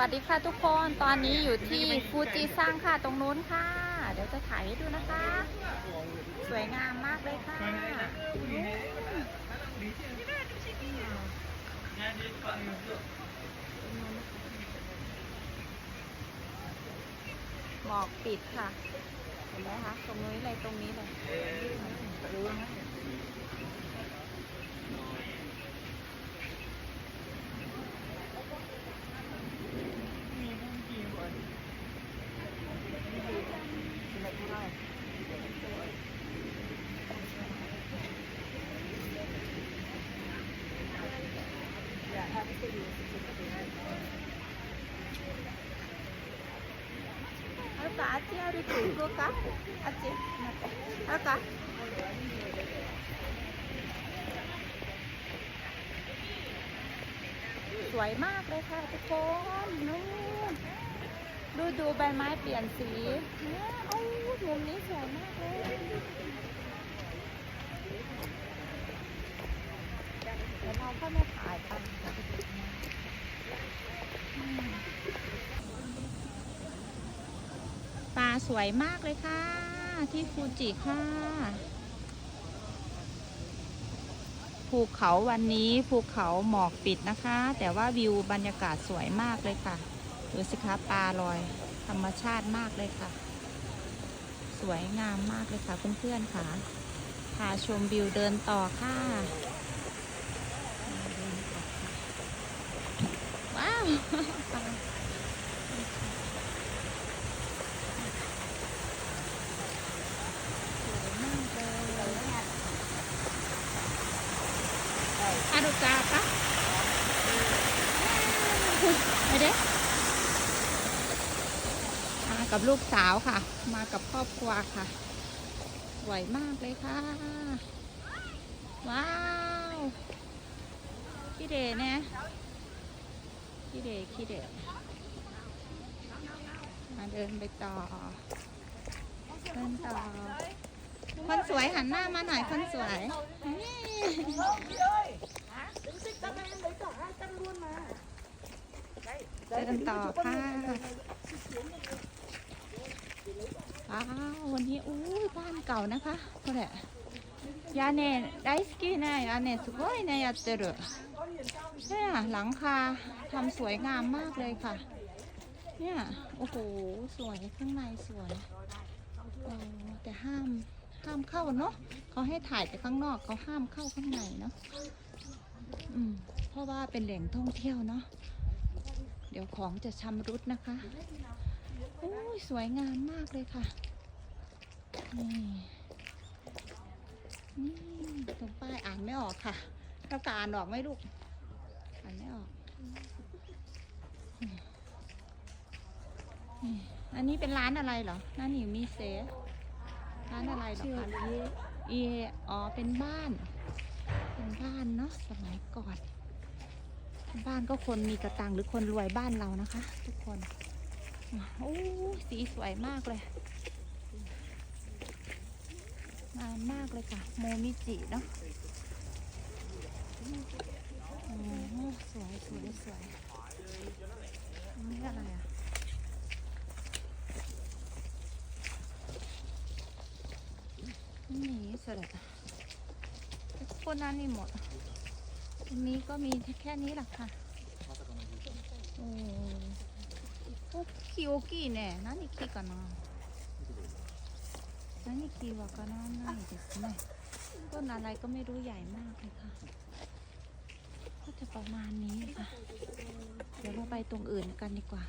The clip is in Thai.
วัสดีค่ะทุกคน ตอนนี้อยู่ที่ฟูจิซังค่ะตรงนู้นค่ะ เดี๋ยวจะถ่ายให้ดูนะคะ สวยงามมากเลยค่ะหมอกปิดค่ะ เห็นไหมคะ ตรงนี้เลยตรงนี้เลย รู้ไหม Aka, ate, ari ko ka? Ate, nate. Aka. สวยมากเลยค่ะทุกคนนู่นดูดูใบไม้เปลี่ยนสีเนี่ยโอ้มุมนี้สวยมากเลยเดี๋ยวเราก็มาถ่ายกันอืมปลา สวยมากเลยค่ะ ที่ฟูจิค่ะ ภูเขาวันนี้ภูเขาหมอกปิดนะคะ แต่ว่าวิวบรรยากาศสวยมากเลยค่ะดูสิคะปลาลอย ธรรมชาติมากเลยค่ะ สวยงามมากเลยค่ะเพื่อนๆค่ะพาชมวิวเดินต่อค่ะเดินต่อค่ะว้าวปลาสวยมากเลย อา ดูกาปะไปเด้มากับลูกสาวค่ะ มากับครอบครัวค่ะสวยมากเลยค่ะ ว้าวขี้เดนี่ยขี้เดขี้เดมาเดินไปต่อเดินต่อ คนสวยหันหน้ามาหน่อยคนสวย นี่ เดินต่อค่ะว้าววันนี้อู้ยบ้านเก่านะคะこれยาเน่大好きねยาเน่すごいねやってるเนี่ยหลังคาทำสวยงามมากเลยค่ะ เนี่ย โอ้โห สวยข้างในสวยเออแต่ห้ามห้ามเข้าเนาะเขาให้ถ่ายแต่ข้างนอกเขาห้ามเข้าข้างในเนาะอืมเพราะว่าเป็นแหล่งท่องเที่ยวเนาะ เดี๋ยวของจะชำรุดนะคะโอ้ยสวยงามมากเลยค่ะ นี่ นี่ตรงป้ายอ่านไม่ออกค่ะเรากอ่านออกไหมลูก อ่านไม่ออกนี่อันนี้เป็นร้านอะไรเหรอนั่นนี่มีเซร้านอะไรเหรอคะเออ๋อ เป็นบ้าน เป็นบ้านเนาะ สมัยก่อน บ้านก็คนมีกระตังหรือคนรวยบ้านเรานะคะ ทุกคนโอ้สีสวยมากเลยงามมากเลยค่ะ โมมิจิเนาะโอ้สวยสวยสวยนี่อะไรอะนี่สวยคนนั้ นนี่หมด ตรงนี้ก็มีแค่นี้แหละค่ะ โอ้โอ้木大きいね。何木かな何木わからないですねต้นอะไรก็ไม่รู้ใหญ่มากเลยค่ะ ก็จะประมาณนี้ค่ะ เดี๋ยวเราไปตรงอื่นกันดีกว่า